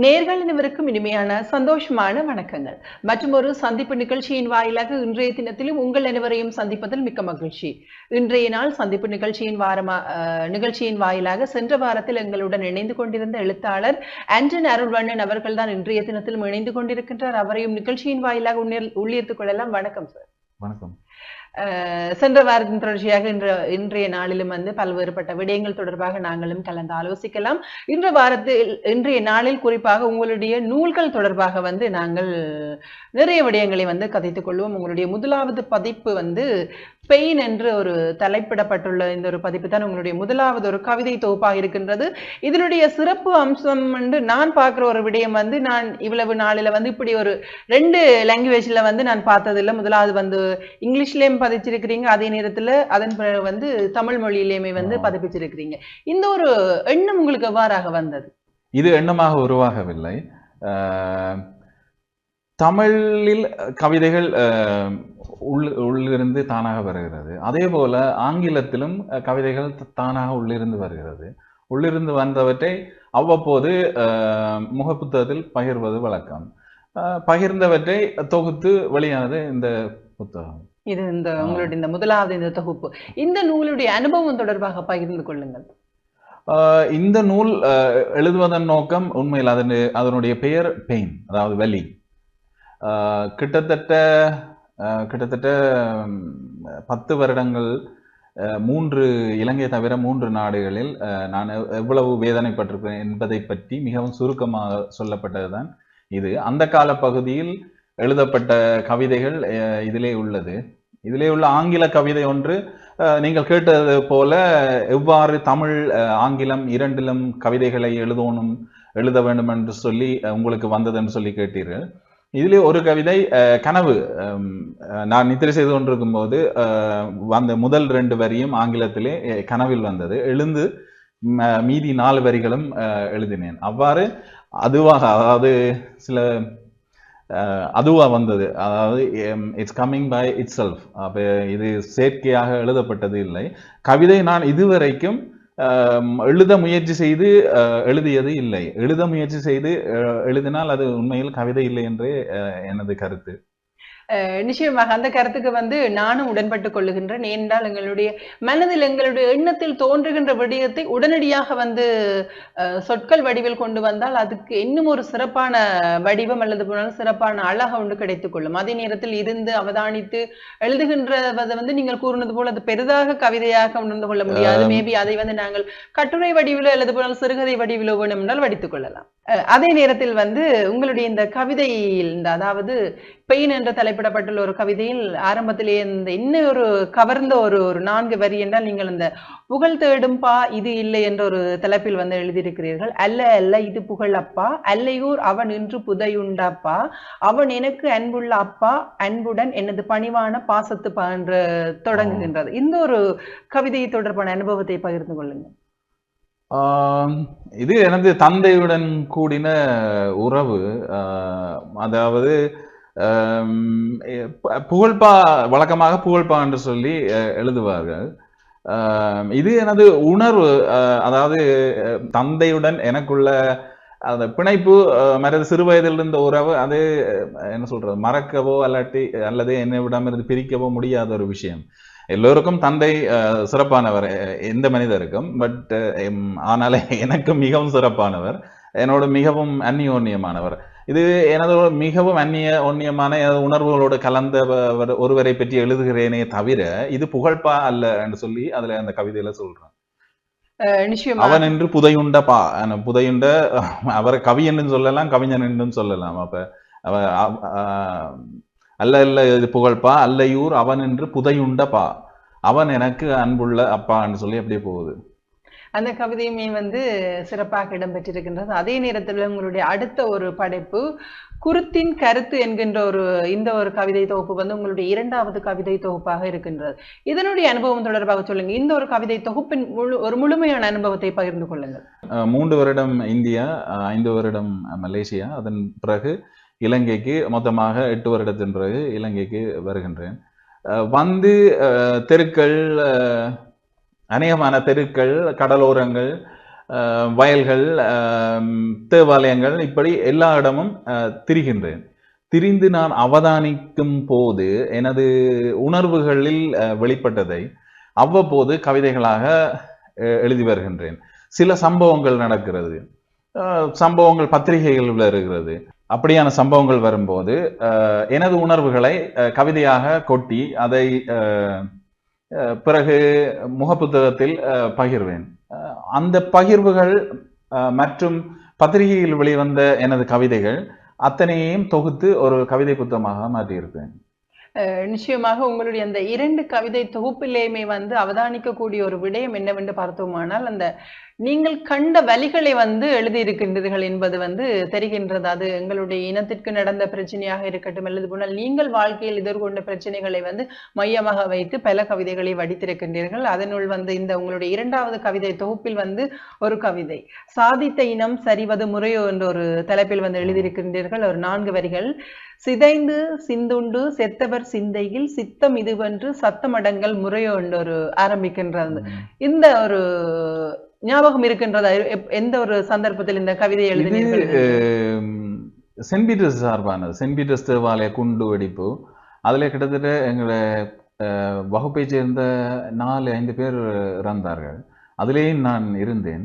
நேர்கள் அனைவருக்கும் இனிமையான சந்தோஷமான வணக்கங்கள். மற்றும் ஒரு சந்திப்பு நிகழ்ச்சியின் வாயிலாக இன்றைய தினத்திலும் உங்கள் அனைவரையும் சந்திப்பதில் மிக்க மகிழ்ச்சி. இன்றைய நாள் சந்திப்பு நிகழ்ச்சியின் வாரமா நிகழ்ச்சியின் வாயிலாக சென்ற வாரத்தில் எங்களுடன் இணைந்து கொண்டிருந்த எழுத்தாளர் ஆண்டன் அருள்வண்ணன் அவர்கள் தான் இன்றைய தினத்திலும் இணைந்து கொண்டிருக்கின்றார். அவரையும் நிகழ்ச்சியின் வாயிலாக உள்ளிருத்துக் கொள்ளலாம். வணக்கம் சார். வணக்கம். சென்ற வாரத்தின் தொடர்ச்சியாக இன்ற இன்றைய நாளிலும் வந்து பல்வேறுபட்ட விடயங்கள் தொடர்பாக நாங்களும் கலந்து ஆலோசிக்கலாம். இன்ற வாரத்தில் இன்றைய நாளில் குறிப்பாக உங்களுடைய நூல்கள் தொடர்பாக வந்து நாங்கள் நிறைய விடயங்களை வந்து கதைத்துக் கொள்வோம். உங்களுடைய முதலாவது பதிப்பு வந்து பெயின் என்று ஒரு தலைப்பிடப்பட்டுள்ள இந்த ஒரு பதிப்பு தான் உங்களுடைய முதலாவது ஒரு கவிதை தொகுப்பாக இருக்கின்றது. இதனுடைய சிறப்பு அம்சம் வந்து நான் பார்க்குற ஒரு விடயம் வந்து நான் இவ்வளவு நாளில் வந்து இப்படி ஒரு ரெண்டு லாங்குவேஜ்ல வந்து நான் பார்த்ததில்ல. முதலாவது வந்து இங்கிலீஷ்லயும் பதிச்சிருக்கிறீங்க அதே நேரத்துல அதன் பிறகு வந்து தமிழ் மொழியிலேயுமே வந்து. பதிப்பிச்சிருக்கிறீங்க. இந்த ஒரு எண்ணம் உங்களுக்கு எவ்வாறாக வந்தது? இது எண்ணமாக உருவாகவில்லை. தமிழில் கவிதைகள் உள் உள்ளிருந்து தானாக வருகிறது. அதே போல ஆங்கிலத்திலும் கவிதைகள் தானாக உள்ளிருந்து வருகிறது. உள்ளிருந்து வந்தவற்றை அவ்வப்போது முகப்புத்தகத்தில் பகிர்வது வழக்கம். பகிர்ந்தவற்றை தொகுத்து வெளியானது இந்த புத்தகம். இது இந்த. உங்களுடைய இந்த முதலாவது இந்த தொகுப்பு. இந்த நூலுடைய அனுபவம் தொடர்பாக பகிர்ந்து கொள்ளுங்கள். இந்த நூல் எழுதுவதன் நோக்கம் உண்மையில் அதன் அதனுடைய பெயர் பெயின் அதாவது வலி. ஆஹ் கிட்டத்தட்ட கிட்டத்தட்ட பத்து வருடங்கள் மூன்று இலங்கை தவிர மூன்று நாடுகளில் நான் எவ்வளவு வேதனைப்பட்டிருக்கிறேன் என்பதை பற்றி மிகவும் சுருக்கமாக சொல்லப்பட்டதுதான் இது. அந்த கால பகுதியில் எழுதப்பட்ட கவிதைகள் இதிலே உள்ளது. இதிலே உள்ள ஆங்கில கவிதை ஒன்று நீங்கள் கேட்டது போல எவ்வாறு தமிழ் அஹ், ஆங்கிலம் இரண்டிலும் கவிதைகளை எழுதணும் எழுத வேண்டும் என்று சொல்லி உங்களுக்கு வந்தது என்று சொல்லி கேட்டீர்கள். இதுல ஒரு கவிதை கனவு. நான் நித்திரை செய்து கொண்டிருக்கும் போது அந்த வந்த முதல் ரெண்டு வரியும் ஆங்கிலத்திலே கனவில் வந்தது. எழுந்து ம- மீதி நாலு வரிகளும் அஹ், எழுதினேன். அவ்வாறு அதுவாக அதாவது சில அதுவாக அதுவா வந்தது. அதாவது it's coming by itself அப்போ இது செயற்கையாக எழுதப்பட்டது இல்லை. கவிதை நான் இதுவரைக்கும் எழுத முயற்சி செய்து அஹ், எழுதியது இல்லை. எழுத முயற்சி செய்து அஹ், எழுதினால் அது உண்மையில் கவிதை இல்லை என்றே அஹ், எனது கருத்து. நிச்சயமாக அந்த கருத்துக்கு வந்து நானும் உடன்பட்டுக் கொள்ளுகின்றேன். ஏனென்றால் எங்களுடைய மனதில் எங்களுடைய எண்ணத்தில் தோன்றுகின்ற விடயத்தை உடனடியாக வந்து சொற்கள் வடிவில் கொண்டு வந்தால் அதுக்கு இன்னும் ஒரு சிறப்பான வடிவம் அல்லது போனாலும் சிறப்பான அழகா ஒன்று கிடைத்துக் கொள்ளும். அதே நேரத்தில் இருந்து அவதானித்து எழுதுகின்றதை வந்து நீங்கள் கூறினது போல அது பெரிதாக கவிதையாக உணர்ந்து கொள்ள முடியாது. மேபி அதை வந்து நாங்கள் கட்டுரை வடிவிலோ அல்லது போனால் சிறுகதை வடிவிலோ வேணும் என்றால் வடித்துக் கொள்ளலாம். அஹ், அதே நேரத்தில் வந்து உங்களுடைய இந்த கவிதையில் இந்த அதாவது பெயின் என்று தலைப்பிடப்பட்டுள்ள ஒரு கவிதையில் ஆரம்பத்திலே இந்த இன்னும் ஒரு கவர்ந்த ஒரு ஒரு நான்கு வரி என்றால் நீங்கள் இந்த புகழ் தேடும் பா இது இல்லை என்ற ஒரு தலைப்பில் வந்து எழுதியிருக்கிறீர்கள். அல்ல அல்ல இது புகழ் அப்பா அல்லையூர் அவன் இன்று புதையுண்டாப்பா அவன் எனக்கு அன்புள்ள அப்பா அன்புடன் எனது பணிவான பாசத்து என்று தொடங்குகின்றது. இந்த ஒரு கவிதை தொடர்பான அனுபவத்தை பகிர்ந்து கொள்ளுங்கள். ஆம், இது எனது தந்தையுடன் கூடின உறவு. ஆஹ், அதாவது புகழ்பா வழக்கமாக புகழ்பா என்று சொல்லி அஹ், எழுதுவார்கள். இது எனது உணர்வு. அஹ், அதாவது தந்தையுடன் எனக்குள்ள அந்த பிணைப்பு அஹ், மற்றது சிறு வயதில் இருந்த உறவு அது என்ன சொல்றது மறக்கவோ அல்லாட்டி அல்லது என்னை என்னிடமிருந்து பிரிக்கவோ முடியாத ஒரு விஷயம். எல்லோருக்கும் தந்தை அஹ், சிறப்பானவர் எந்த மனிதருக்கும் பட் ஆனாலே எனக்கு மிகவும் சிறப்பானவர். என்னோட மிகவும் அந்நியோன்யமானவர் இது எனது மிகவும் அந்நிய ஒன்னியமான உணர்வுகளோடு கலந்த ஒருவரை பற்றி எழுதுகிறேனே தவிர இது புகழ்பா அல்ல என்று சொல்லி அதுல அந்த கவிதையில சொல்றேன். அவன் என்று புதையுண்ட பா புதையுண்ட அவரை கவி என்று சொல்லலாம் கவிஞன் என்றும் சொல்லலாம். அப்ப அல்ல அல்ல இது புகழ்பா அல்லையூர் அவன் என்று புதையுண்ட பா. அவன் எனக்கு அன்புள்ள அப்பான்னு சொல்லி அப்படியே போகுது. அந்த கவிதையுமே வந்து சிறப்பாக இடம்பெற்றிருக்கின்றது. அதே நேரத்தில் உங்களுடைய அடுத்த ஒரு படைப்பு குருத்தின் கருத்து என்கின்ற ஒரு இந்த ஒரு கவிதை தொகுப்பு வந்து உங்களுடைய இரண்டாவது கவிதை தொகுப்பாக இருக்கின்றது. இதனுடைய அனுபவம் தொடர்பாக சொல்லுங்க. இந்த ஒரு கவிதை தொகுப்பின் முழு ஒரு முழுமையான அனுபவத்தை பகிர்ந்து கொள்ளுங்கள். மூன்று வருடம் இந்தியா ஐந்து வருடம் மலேசியா. அதன் பிறகு இலங்கைக்கு மொத்தமாக எட்டு வருடத்தின் பிறகு இலங்கைக்கு வருகின்றேன். வந்து தெருக்கள் அநேகமான தெருக்கள் கடலோரங்கள் வயல்கள் தேவாலயங்கள் இப்படி எல்லா இடமும் திரிகின்றேன். திரிந்து நான் அவதானிக்கும் போது எனது உணர்வுகளில் வெளிப்பட்டதை அவ்வப்போது கவிதைகளாக எழுதி வருகின்றேன். சில சம்பவங்கள் நடக்கிறது. சம்பவங்கள் பத்திரிகைகள் வருகிறது. அப்படியான சம்பவங்கள் வரும்போது எனது உணர்வுகளை கவிதையாக கொட்டி அதை பிறகு முகப்புத்தகத்தில் பகிர்வேன். அந்த பகிர்வுகள் மற்றும் பத்திரிகையில் வெளிவந்த எனது கவிதைகள் அத்தனையையும் தொகுத்து ஒரு கவிதை புத்தகமாக மாற்றியிருப்பேன். நிச்சயமாக உங்களுடைய அந்த இரண்டு கவிதை தொகுப்பிலேயுமே வந்து அவதானிக்கக்கூடிய ஒரு விடயம் என்னவென்று பார்த்தோமானால் அந்த நீங்கள் கண்ட வலிகளை வந்து எழுதியிருக்கின்றீர்கள் என்பது வந்து தெரிகின்றது. அது எங்களுடைய இனத்திற்கு நடந்த பிரச்சனையாக இருக்கட்டும் அல்லது போனால் நீங்கள் வாழ்க்கையில் எதிர்கொண்ட பிரச்சனைகளை வந்து மையமாக வைத்து பல கவிதைகளை வடித்திருக்கின்றீர்கள். அதனுள் வந்து இந்த உங்களுடைய இரண்டாவது கவிதை தொகுப்பில் வந்து ஒரு கவிதை. சாதித்த இனம் சரிவது முறையோ என்ற ஒரு தலைப்பில் வந்து எழுதியிருக்கின்றீர்கள். ஒரு நான்கு வரிகள். சிதைந்து சிந்துண்டு செத்தவர் சிந்தையில் சித்தம் இதுவென்று சத்தமடங்கள் முறையோ என்று ஒரு ஆரம்பிக்கின்றது. இந்த ஒரு ஞாபகம் இருக்கின்றதா? எந்த ஒரு சந்தர்ப்பத்தில் இந்த கவிதை எழுதினீர்கள்? அஹ், சென்ட் பீட்டர்ஸ் சார்பானது. சென்ட் பீட்டர்ஸ் தேவாலய குண்டு வெடிப்பு. அதில் கிட்டத்தட்ட எங்களை அஹ், வகுப்பைச் சேர்ந்த நாலு ஐந்து பேர் இறந்தார்கள். அதிலேயும் நான் இருந்தேன்.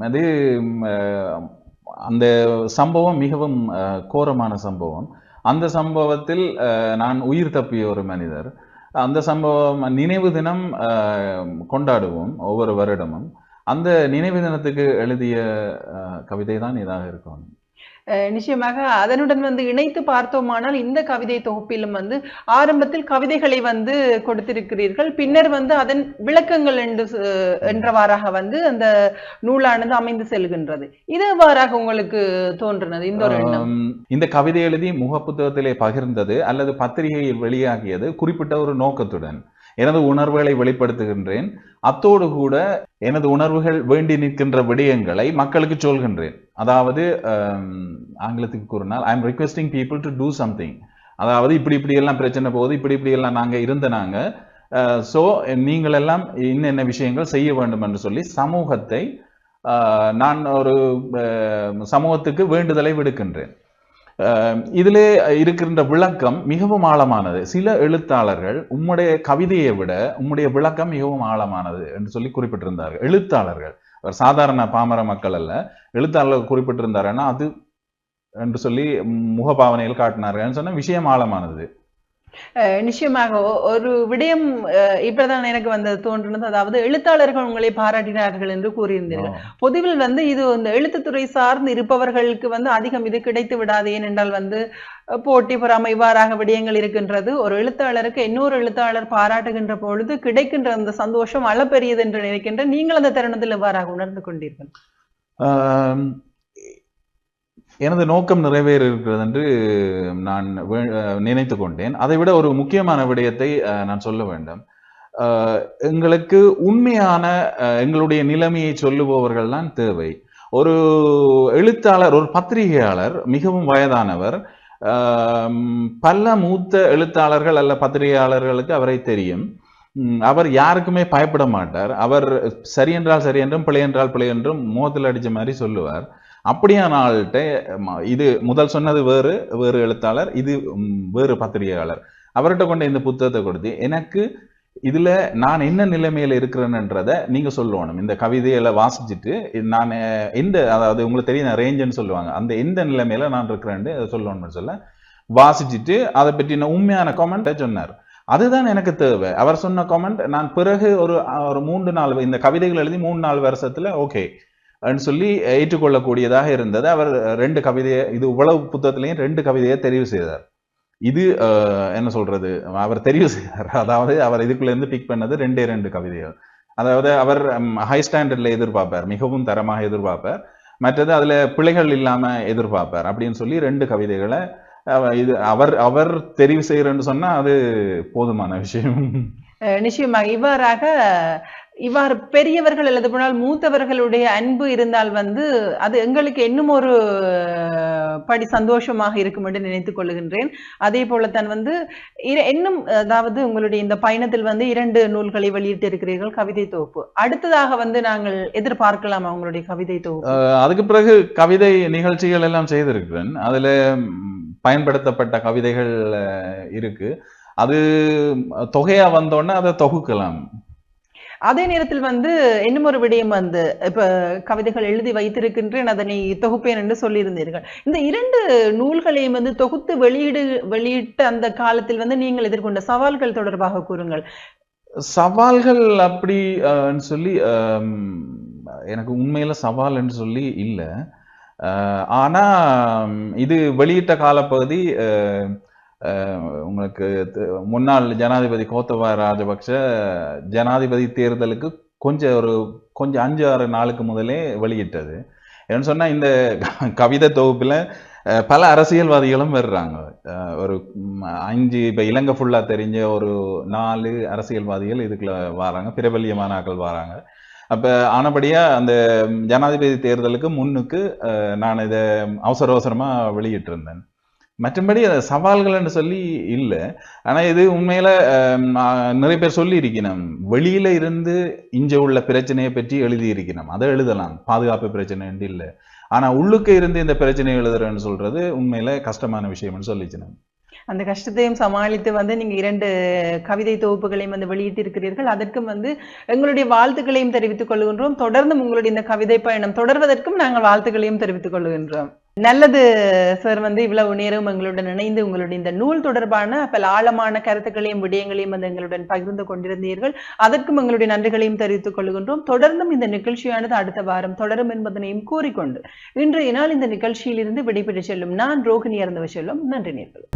அது அந்த சம்பவம் மிகவும் கோரமான சம்பவம். அந்த சம்பவத்தில் நான் உயிர் தப்பிய ஒரு மனிதர். அந்த சம்பவம் நினைவு தினம் கொண்டாடுவோம் ஒவ்வொரு வருடமும். அந்த நினைவு தினத்துக்கு எழுதிய கவிதை தான் இதாக இருக்கும். நிச்சயமாக அதனுடன் வந்து இணைத்து பார்த்தோமானால் இந்த கவிதை தொகுப்பிலும் வந்து ஆரம்பத்தில் கவிதைகளை வந்து கொடுத்திருக்கிறீர்கள். பின்னர் வந்து அதன் விளக்கங்கள் என்று என்றவாறாக வந்து அந்த நூலானது அமைந்து செல்கின்றது. இது எவ்வாறாக உங்களுக்கு தோன்றினது? இந்த ஒரு எண்ணம். இந்த கவிதை எழுதி முக புத்தகத்திலே பகிர்ந்தது அல்லது பத்திரிகையில் வெளியாகியது குறிப்பிட்ட ஒரு நோக்கத்துடன். எனது உணர்வுகளை வெளிப்படுத்துகின்றேன். அத்தோடு கூட எனது உணர்வுகள் வேண்டி நிற்கின்ற விடயங்களை மக்களுக்கு சொல்கின்றேன். அதாவது ஆங்கிலத்துக்கு கூறினால் I am requesting people to do something அதாவது இப்படி இப்படி எல்லாம் பிரச்சனை போகுது இப்படி இப்படி எல்லாம் நாங்கள் இருந்த நாங்கள் ஸோ நீங்கள் எல்லாம் இன்னென்ன விஷயங்கள் செய்ய வேண்டும் என்று சொல்லி சமூகத்தை நான் ஒரு சமூகத்துக்கு வேண்டுதலை விடுக்கின்றேன். இதிலே இருக்கின்ற விளக்கம் மிகவும் ஆழமானது. சில எழுத்தாளர்கள் உம்முடைய கவிதையை விட உம்முடைய விளக்கம் மிகவும் ஆழமானது என்று சொல்லி குறிப்பிட்டிருந்தார்கள். எழுத்தாளர்கள். அவர் சாதாரண பாமர மக்கள் அல்ல. எழுத்தாளர்கள் குறிப்பிட்டிருந்தாருன்னா அது என்று சொல்லி முகபாவனையில் காட்டினார்கள். சொன்ன விஷயம் ஆழமானது. நிச்சயமாக ஒரு விடயம் இப்பதான் எனக்கு வந்து தோன்றினது. அதாவது எழுத்தாளர்கள் உங்களை பாராட்டினார்கள் என்று கூறியிருந்தீர்கள். பொதுவில் வந்து இது இந்த எழுத்துத்துறை சார்ந்து இருப்பவர்களுக்கு வந்து அதிகம் இது கிடைத்து விடாது. ஏனென்றால் வந்து போட்டி பொறாமை இவ்வாறாக விடயங்கள் இருக்கின்றது. ஒரு எழுத்தாளருக்கு இன்னொரு எழுத்தாளர் பாராட்டுகின்ற பொழுது கிடைக்கின்ற அந்த சந்தோஷம் அளப்பெரியது என்று நினைக்கின்ற நீங்கள் அந்த தருணத்தில் இவ்வாறாக உணர்ந்து கொண்டீர்கள்? எனது நோக்கம் நிறைவேறியிருக்கிறது என்று நான் நினைத்து கொண்டேன். அதை விட ஒரு முக்கியமான விடயத்தை நான் சொல்ல வேண்டும். எங்களுக்கு உண்மையான எங்களுடைய நிலைமையை சொல்லுபவர்கள் தான் தேவை. ஒரு எழுத்தாளர் ஒரு பத்திரிகையாளர் மிகவும் வயதானவர் பல மூத்த எழுத்தாளர்கள் அல்ல பத்திரிகையாளர்களுக்கு அவரை தெரியும். அவர் யாருக்குமே பயப்பட மாட்டார். அவர் சரி என்றால் சரி என்றும் பிழை என்றால் பிழை என்றும் முகத்தில் அடித்த மாதிரி சொல்லுவார். அப்படியானால்கிட்ட இது முதல் சொன்னது வேறு வேறு எழுத்தாளர் இது வேறு பத்திரிகையாளர். அவர்கிட்ட கொண்ட இந்த புத்தகத்தை கொடுத்து எனக்கு இதுல நான் என்ன நிலைமையில இருக்கிறேன்ன்றத நீங்க சொல்லணும். இந்த கவிதையில வாசிச்சுட்டு இது நான் எந்த அதாவது உங்களுக்கு தெரியும் ரேஞ்சுன்னு சொல்லுவாங்க. அந்த எந்த நிலைமையில நான் இருக்கிறேன்னு அதை சொல்லணும்னு சொல்ல வாசிச்சுட்டு அதை பற்றின உண்மையான கமெண்ட்டை சொன்னார். அதுதான் எனக்கு தேவை. அவர் சொன்ன கமெண்ட் நான் பிறகு ஒரு ஒரு மூன்று நாள் இந்த கவிதைகள் எழுதி மூணு நாலு வருஷத்துல ஓகே சொல்லி ஏற்றுக்கொள்ளக்கூடியதாக இருந்தது. அவர் ரெண்டு கவிதையை இது உளவு புத்தகத்திலையும் ரெண்டு கவிதையை தெரிவு செய்தார். இது அஹ், என்ன சொல்றது? அவர் தெரிவு செய்தார். அதாவது அவர் இதுக்குள்ளேருந்து பிக் பண்ணது ரெண்டே ரெண்டு கவிதைகள். அதாவது அவர் ஹை ஸ்டாண்டர்ட்ல எதிர்பார்ப்பார். மிகவும் தரமாக எதிர்பார்ப்பார். மற்றது அதுல பிழைகள் இல்லாம எதிர்பார்ப்பார் அப்படின்னு சொல்லி ரெண்டு கவிதைகளை இது அவர் அவர் தெரிவு செய்யறேன்னு சொன்னா அது போதுமான விஷயம். நிச்சயமாக இவ்வாறாக இவ்வாறு பெரியவர்கள் அல்லது போனால் மூத்தவர்களுடைய அன்பு இருந்தால் வந்து அது எங்களுக்கு இன்னும் ஒரு படி சந்தோஷமாக இருக்கும் என்று நினைத்துக் கொள்கின்றேன். அதே போலத்தான் வந்து இன்னும் அதாவது உங்களுடைய இந்த பயணத்தில் வந்து இரண்டு நூல்களை வெளியிட்டு இருக்கிறீர்கள் கவிதை தொகுப்பு. அடுத்ததாக வந்து நாங்கள் எதிர்பார்க்கலாம் அவங்களுடைய கவிதை தொகுப்பு. அதுக்கு பிறகு கவிதை நிகழ்ச்சிகள் எல்லாம் செய்திருக்கிறேன். அதுல பயன்படுத்தப்பட்ட கவிதைகள் இருக்கு. அது தொகையா வந்தோடனே அதை தொகுக்கலாம். அதே நேரத்தில் வந்து இன்னும் ஒரு விடயம் வந்து இப்ப கவிதைகள் எழுதி வைத்திருக்கின்றேன் அதனை தொகுப்பேன் என்று சொல்லியிருந்தீர்கள். இந்த இரண்டு நூல்களையும் வந்து தொகுத்து வெளியிடு வெளியிட்ட அந்த காலத்தில் வந்து நீங்கள் எதிர்கொண்ட சவால்கள் தொடர்பாக கூறுங்கள். சவால்கள் அப்படி சொல்லி எனக்கு உண்மையில சவால்னு சொல்லி இல்லை. ஆனா இது வெளியிட்ட காலப்பகுதி அஹ், உங்களுக்கு முன்னாள் ஜனாதிபதி கோத்தபாய ராஜபக்ஷ ஜனாதிபதி தேர்தலுக்கு கொஞ்சம் ஒரு கொஞ்சம் அஞ்சு ஆறு நாளுக்கு முதலே வெளியிட்டது. ஏன்னு சொன்னால் இந்த கவிதை தொகுப்பில் பல அரசியல்வாதிகளும் வர்றாங்க. ஒரு அஞ்சு இப்போ இலங்கை ஃபுல்லாக தெரிஞ்ச ஒரு நாலு அரசியல்வாதிகள் இதுக்குள்ள வராங்க. பிரபல்யமான ஆட்கள் வராங்க. அப்போ ஆனபடியாக அந்த ஜனாதிபதி தேர்தலுக்கு முன்னுக்கு நான் இதை அவசர அவசரமாக வெளியிட்டிருந்தேன். மற்றபடி அது சவால்கள்னு சொல்லி இல்லை. ஆனா இது உண்மையில நிறைய பேர் சொல்லி இருக்கணும் வெளியில இருந்து இஞ்ச உள்ள பிரச்சனையை பற்றி எழுதி இருக்கணும் அதை எழுதலாம். பாதுகாப்பு பிரச்சனை இல்லை. ஆனா உள்ளுக்கு இருந்து இந்த பிரச்சனையை எழுதுறேன்னு சொல்றது உண்மையில கஷ்டமான விஷயம்னு சொல்லிச்சினோம் அந்த கஷ்டத்தையும் சமாளித்து வந்து நீங்க இரண்டு கவிதை தொகுப்புகளையும் வந்து வெளியிட்டிருக்கிறீர்கள். அதற்கும் வந்து எங்களுடைய வாழ்த்துக்களையும் தெரிவித்துக் கொள்கின்றோம். தொடர்ந்து உங்களுடைய இந்த கவிதை பயணம் தொடர்வதற்கும் நாங்கள் வாழ்த்துக்களையும் தெரிவித்துக் கொள்கின்றோம். நல்லது சார் வந்து இவ்வளவு நேரம் எங்களுடன் இணைந்து உங்களுடைய இந்த நூல் தொடர்பான பல ஆழமான கருத்துக்களையும் விடயங்களையும் வந்து எங்களுடன் பகிர்ந்து கொண்டிருந்தீர்கள். அதற்கும் எங்களுடைய நன்றிகளையும் தெரிவித்துக் கொள்கின்றோம். தொடர்ந்தும் இந்த நிகழ்ச்சியானது அடுத்த வாரம் தொடரும் என்பதனையும் கூறிக்கொண்டு இன்றைய நாள் இந்த நிகழ்ச்சியிலிருந்து விடைபெற்று செல்லும் நான் ரோகிணி அறந்தவ செல்லும். நன்றி நேர்களும்